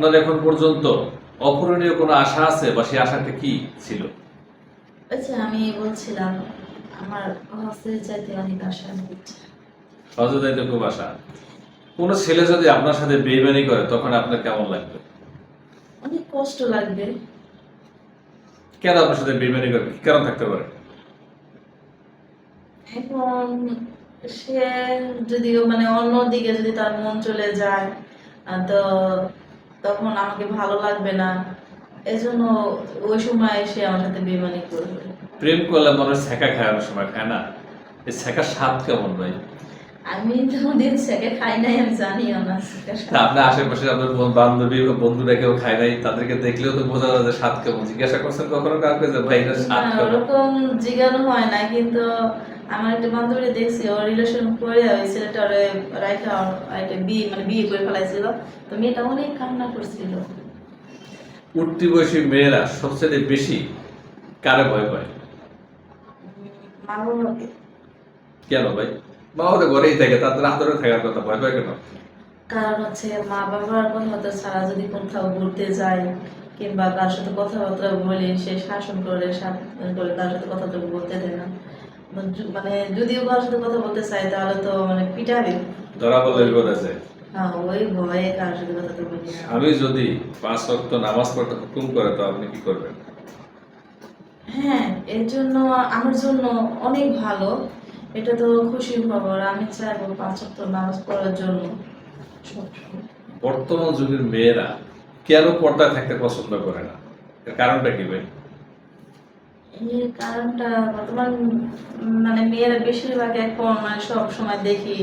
আপনার এখন পর্যন্ত অপূরণীয় কোনো আশা আছে বা সেই আশাটা কি ছিল? আচ্ছা আমি বলছিলাম আমার অনেক আশা খুব আশা। কোনো ছেলে যদি আপনার সাথে বেইমানি করে তখন আপনার কেমন লাগবে? অনেক কষ্ট লাগবে। কেন আপনার সাথে বেইমানি করবে কি কারণ থাকতে পারে? এখন সে যদিও মানে অন্য দিকে যদি তার মন চলে যায় তো তখন আমাকে ভালো লাগবে না। এজন্য ওই সময় সে আমার সাথে বেমানি করবে। প্রেম করলে মানুষ ছেঁকা অনেক সময় খায় না? এই ছেঁকার স্বাদ কেমন ভাই? আমি কোনোদিন সেকে খাই নাই আমি জানিও না আপনার আশেপাশে আপনার বান্ধবী বা বন্ধুরা কেউ খায় নাই তাদেরকে দেখলেও তো বোঝা যায় যে স্বাদ কেমন। জিজ্ঞাসা করছেন কখনো কাউকে যে ভাই এটা স্বাদ কেমন? ওরকম জিজ্ঞানো হয় না কিন্তু আমার একটা বান্ধবী দেখছি ওর রিলেশন করে ওই ছেলেটা ওরে রাইখা একটা বিয়ে মানে বিয়ে করে ফেলাইছিল। তো মেয়েটা অনেক কান্না করছিল। উঠতি বয়সী মেয়েরা সবচেয়ে বেশি কারে ভয় পায়? মা বাবাকে কেন ভাই? বাবা তো ঘরেই থাকে তাদের আদরে থাকার কথা ভয় পায় কেন? কারণ হচ্ছে মা বাবার কথা ছাড়া যদি কোথাও ঘুরতে যাই কিংবা কার সাথে কথাবার্তা বলি সে শাসন করে শাসন করে কার সাথে কথা তো বলতে দেয় না। মানে যদিও কারোর সাথে কথা বলতে চাই তাহলে তো মানে পিটাবে। ধরা বললে বিপদ আছে। আমি যদি পাঁচ ওয়াক্ত নামাজ পড়তে হুকুম করে তো আপনি কি করবেন? হ্যাঁ এর জন্য আমার জন্য অনেক ভালো। এটা তো খুশির খবর আমি চাইব পাঁচ ওয়াক্ত নামাজ পড়ার জন্য। বর্তমান যুগের মেয়েরা কেন পর্দায় থাকতে পছন্দ করে না? এর কারণটা কি ভাই? এর কারণটা বর্তমান মানে মেয়েরা বেশিরভাগ এখন মানে সব সময় দেখি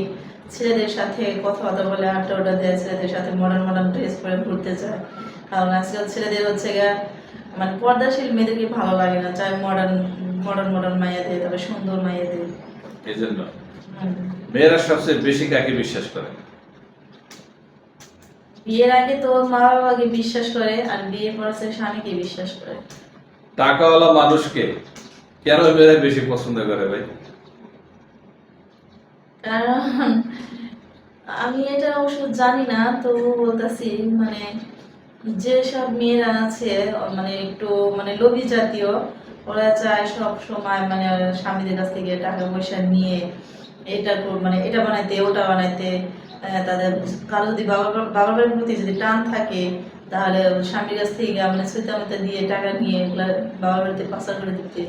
ছেলেদের সাথে কথাবার্তা বলে আড্ডা দেয় ছেলেদের সাথে মডার্ন মডার্ন ড্রেস পরে ঘুরতে যায়। কারণ আজকাল ছেলেদের হচ্ছে গিয়া মানে পর্দাশীল মেয়েদেরকে ভালো লাগে না চাই মডার্ন মডার্ন মডার্ন মাইয়া দেয় তবে সুন্দর মাইয়া দেয় এই জন্য। মেয়েরা সবচেয়ে বেশি কাকে বিশ্বাস করে? বিয়ের আগে তো মা বাবাকে বিশ্বাস করে আর বিয়ে পড়াচ্ছে স্বামীকে বিশ্বাস করে। টাকাওয়ালা মানুষকে কেন মেয়েরা বেশি পছন্দ করে ভাই? কারণ আমি এটা অবশ্য জানি না তো বলতেছি মানে মেয়েরা আছে মানে একটু মানে লোভী জাতীয়, ওরা চায় সব সময় মানে স্বামীদের কাছ থেকে টাকা পয়সা নিয়ে এটা মানে এটা বানাইতে, ওটা বানাইতে তাদের কারও যদি বাবা বাবার প্রতি যদি টান থাকে তাহলে স্বামীর কাছ থেকে মানে সুতা মুতা দিয়ে টাকা নিয়ে এগুলা বাবার বাড়িতে পাচার করে দিতে।